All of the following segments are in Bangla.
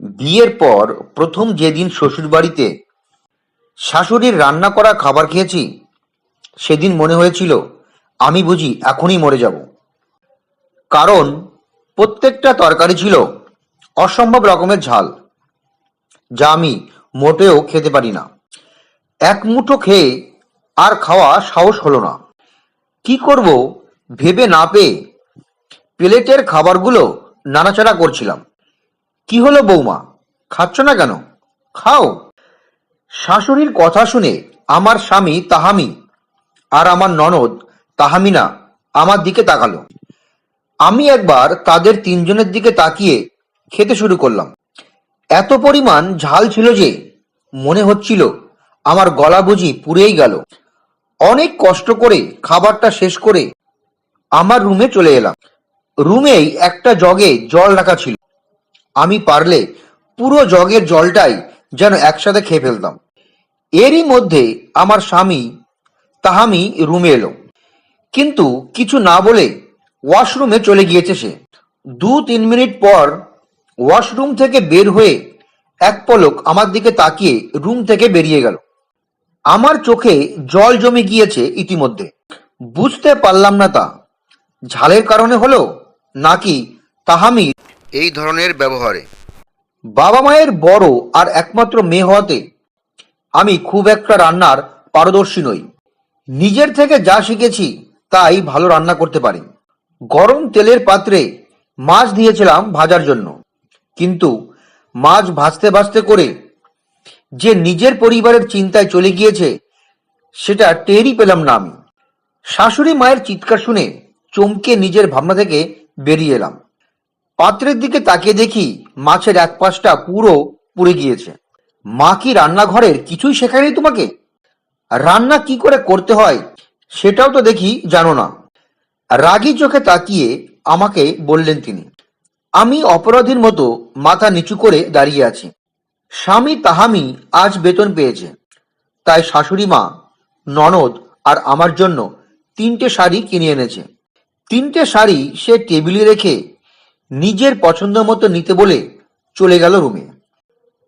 বিয়ের পর প্রথম যেদিন শ্বশুরবাড়িতে শাশুড়ির রান্না করা খাবার খেয়েছি, সেদিন মনে হয়েছিল, আমি বুঝি এখনই মরে যাব। কারণ প্রত্যেকটা তরকারি ছিল অসম্ভব রকমের ঝাল, যা আমি মোটেও খেতে পারি না। এক মুঠো খেয়ে আর খাওয়া সাহস হলো না। কি করব ভেবে না পেয়ে প্লেটের খাবারগুলো নাড়াচাড়া করছিলাম। কি হলো বৌমা? খাচ্ছ না কেন? খাও। শাশুড়ির কথা শুনে আমার স্বামী তাহামি আর আমার ননদ তাহামিনা আমার দিকে তাকালো। আমি একবার তাদের তিনজনের দিকে তাকিয়ে খেতে শুরু করলাম। এত পরিমাণ ঝাল ছিল যে মনে হচ্ছিল আমার গলা বুঝি পুড়েই গেল। অনেক কষ্ট করে খাবারটা শেষ করে আমার রুমে চলে এলাম। রুমেই একটা জগে জল রাখা ছিল। আমি পারলে পুরো জগের জলটাই যেন একসাথে খেয়ে ফেলতাম। এরই মধ্যে আমার স্বামী তাহামি রুমে এলো। কিন্তু কিছু না বলে ওয়াশরুমে চলে গিয়েছে সে। দু তিন মিনিট পর ওয়াশরুম থেকে বের হয়ে এক পলক আমার দিকে তাকিয়ে রুম থেকে বেরিয়ে গেল। আমার চোখে জল জমে গিয়েছে ইতিমধ্যে। বুঝতে পারলাম না তা। ঝালের কারণে হলো নাকি তাহামির এই ধরনের ব্যবহারে। বাবা মায়ের বড় আর একমাত্র মেয়ে হওয়াতে আমি খুব একটা রান্নার পারদর্শী নই। নিজের থেকে যা শিখেছি তাই ভালো রান্না করতে পারি। গরম তেলের পাত্রে মাছ দিয়েছিলাম ভাজার জন্য। কিন্তু মাছ ভাজতে ভাজতে করে যে নিজের পরিবারের চিন্তায় চলে গিয়েছে, সেটা টেরই পেলাম না আমি। শাশুড়ি মায়ের চিৎকার শুনে চমকে নিজের ভাবনা থেকে বেরিয়ে এলাম। পাত্রের দিকে তাকিয়ে দেখি মাছের এক পাশটা পুরো পুড়ে গিয়েছে। মা কি রান্নাঘরের কিছুই শেখায়নি তোমাকে? রান্না কি করে করতে হয় সেটাও তো দেখি জানো না। রাগী চোখে তাকিয়ে আমাকে বললেন তিনি, আমি অপরাধীর মতো মাথা নিচু করে দাঁড়িয়ে আছি। স্বামী তাহামি আজ বেতন পেয়েছে। তাই শাশুড়ি মা, ননদ আর আমার জন্য তিনটে শাড়ি কিনে এনেছে। তিনটে শাড়ি সে টেবিলে রেখে নিজের পছন্দ মতো নিতে বলে চলে গেল রুমে।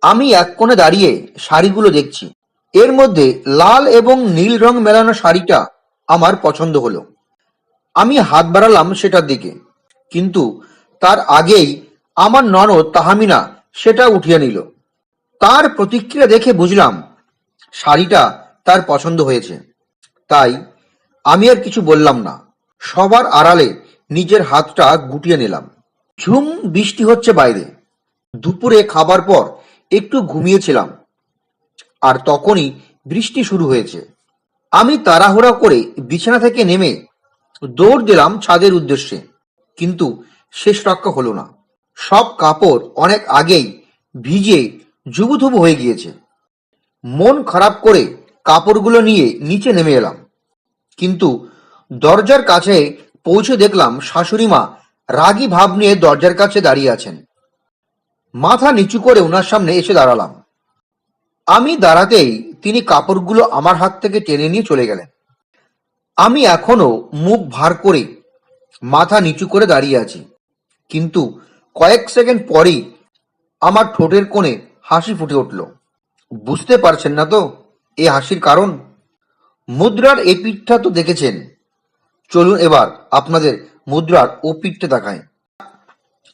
আমি এক কোণে দাঁড়িয়ে শাড়িগুলো দেখছি। এর মধ্যে লাল এবং নীল রং মেলানো শাড়িটা আমার পছন্দ হলো। আমি হাত বাড়ালাম সেটার দিকে। কিন্তু তার আগেই আমার ননদ তাহামিনা সেটা উঠিয়ে নিল। তার প্রতিক্রিয়া দেখে বুঝলাম শাড়িটা তার পছন্দ হয়েছে। তাই আমি আর কিছু বললাম না। সবার আড়ালে নিজের হাতটা গুটিয়ে নিলাম। ঝুম বৃষ্টি হচ্ছে বাইরে। দুপুরে খাবার পর একটু ঘুমিয়েছিলাম, আর তখনই বৃষ্টি শুরু হয়েছে। আমি তাড়াহুড়া করে বিছানা থেকে নেমে দৌড় দিলাম ছাদের উদ্দেশ্যে, কিন্তু শেষ রক্ষা হলো না। সব কাপড় অনেক আগেই ভিজে জুবুথুবু হয়ে গিয়েছে। মন খারাপ করে কাপড়গুলো নিয়ে নিচে নেমে এলাম, কিন্তু দরজার কাছে পৌঁছে দেখলাম শাশুড়ি মা রাগী ভাব নিয়ে দরজার কাছে দাঁড়িয়ে আছেন। মাথা নিচু করে ওনার সামনে এসে দাঁড়ালাম। আমি দাঁড়াতেই তিনি কাপড়গুলো আমার হাত থেকে টেনে নিয়ে চলে গেলেন। আমি এখনও মুখ ভার করে মাথা নিচু করে দাঁড়িয়ে আছি। কিন্তু কয়েক সেকেন্ড পরেই আমার ঠোঁটের কোণে হাসি ফুটে উঠল। বুঝতে পারছেন না তো এ হাসির কারণ? মুদ্রার এই পিঠটা তো দেখেছেন। চলুন এবার আপনাদের মুদ্রার পিঠটা দেখায়।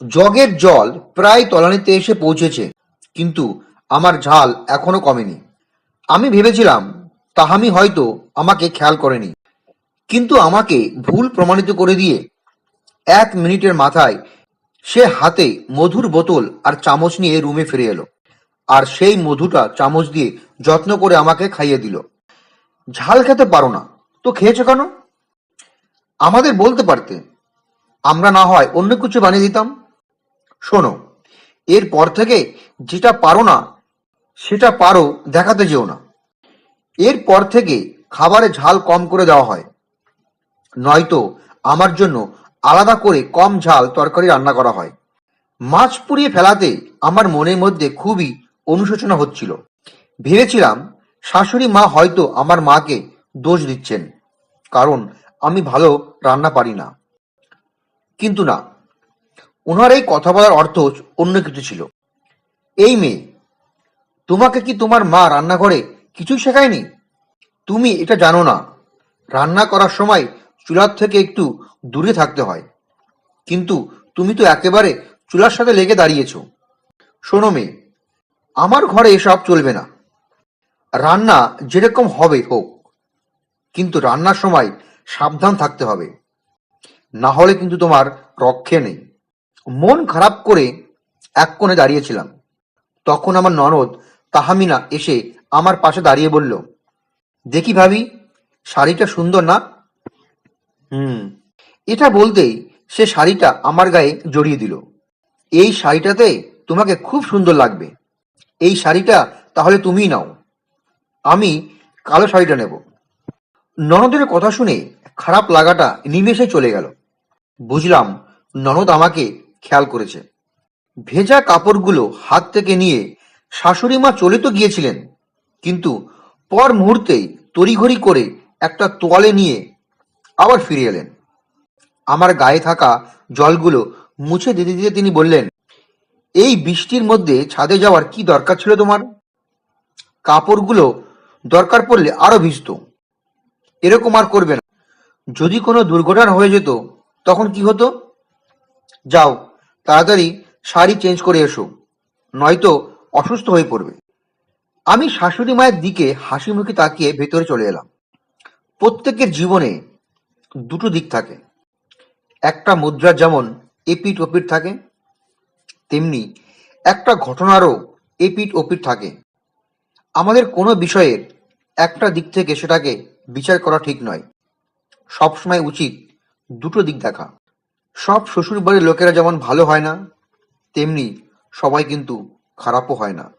জগের জল প্রায় তলানিতে এসে পৌঁছেছে, কিন্তু আমার ঝাল এখনও কমেনি। আমি ভেবেছিলাম, তাহামি হয়তো আমাকে খেয়াল করেনি। কিন্তু আমাকে ভুল প্রমাণিত করে দিয়ে এক মিনিটের মাথায় সে হাতে মধুর বোতল আর চামচ নিয়ে রুমে ফিরে এলো। আর সেই মধুটা চামচ দিয়ে যত্ন করে আমাকে খাইয়ে দিল। ঝাল খেতে পারো না, তো খেয়েছো কেন? আমাদের বলতে পারতে আমরা না হয় অন্য কিছু বানিয়ে দিতাম। শোনো, এরপর থেকে যেটা পারো না, সেটা পারো দেখাতে যেও না। এরপর থেকে খাবারে ঝাল কম করে দেওয়া হয়। নয়তো আমার জন্য আলাদা করে কম ঝাল তরকারি রান্না করা হয়। মাছ পুড়িয়ে ফেলাতে আমার মনের মধ্যে খুবই অনুশোচনা হচ্ছিল। ভেবেছিলাম শাশুড়ি মা হয়তো আমার মাকে দোষ দিচ্ছেন, কারণ আমি ভালো রান্না পারি না। কিন্তু না। ওনার এই কথা বলার অর্থ অন্য কিছু ছিল। এই মেয়ে, তোমাকে কি তোমার মা রান্নাঘরে কিছুই শেখায়নি? তুমি এটা জানো না। রান্না করার সময় চুলার থেকে একটু দূরে থাকতে হয়। কিন্তু তুমি তো একেবারে চুলার সাথে লেগে দাঁড়িয়েছো। শোনো মেয়ে, আমার ঘরে এসব চলবে না। রান্না যেরকম হবে হোক, কিন্তু রান্নার সময় সাবধান থাকতে হবে। না হলে কিন্তু তোমার রক্ষে নেই। মন খারাপ করে এক কোণে দাঁড়িয়েছিলাম। তখন আমার ননদ তাহামিনা এসে আমার পাশে দাঁড়িয়ে বলল, দেখি ভাবি, শাড়িটা সুন্দর না? হুম, এটা বলতেই সে শাড়িটা আমার গায়ে জড়িয়ে দিল। এই শাড়িটাতে তোমাকে খুব সুন্দর লাগবে। এই শাড়িটা তাহলে তুমিই নাও। আমি কালো শাড়িটা নেব। ননদের কথা শুনে খারাপ লাগাটা নিমেষে চলে গেল। বুঝলাম ননদ আমাকে খেয়াল করেছে। ভেজা কাপড়গুলো হাত থেকে নিয়ে শাশুড়ি মা চলে তো গিয়েছিলেন, কিন্তু পর মুহূর্তেই তড়িঘড়ি করে একটা তোয়ালে নিয়ে আবার ফিরে এলেন। আমার গায়ে থাকা জলগুলো মুছে দিতে দিতে তিনি বললেন, এই বৃষ্টির মধ্যে ছাদে যাওয়ার কি দরকার ছিল তোমার? কাপড়গুলো দরকার পড়লে আরও ভিজত। এরকম আর করবে না। যদি কোনো দুর্ঘটনা হয়ে যেত তখন কি হতো? যাও, তাড়াতাড়ি শাড়ি চেঞ্জ করে এসো, নয়তো অসুস্থ হয়ে পড়বে। আমি শাশুড়ি মায়ের দিকে হাসি মুখে তাকিয়ে ভেতরে চলে এলাম। প্রত্যেকের জীবনে দুটো দিক থাকে। একটা মুদ্রার যেমন এপিট ওপিট থাকে, তেমনি একটা ঘটনারও এপিট ওপিট থাকে। আমাদের কোনো বিষয়ের একটা দিক থেকে সেটাকে বিচার করা ঠিক নয়। সবসময় উচিত দুটো দিক দেখা। সব শ্বশুর বাড়ির লোকেরা যেমন ভালো হয় না, তেমনি সবাই কিন্তু খারাপও হয় না।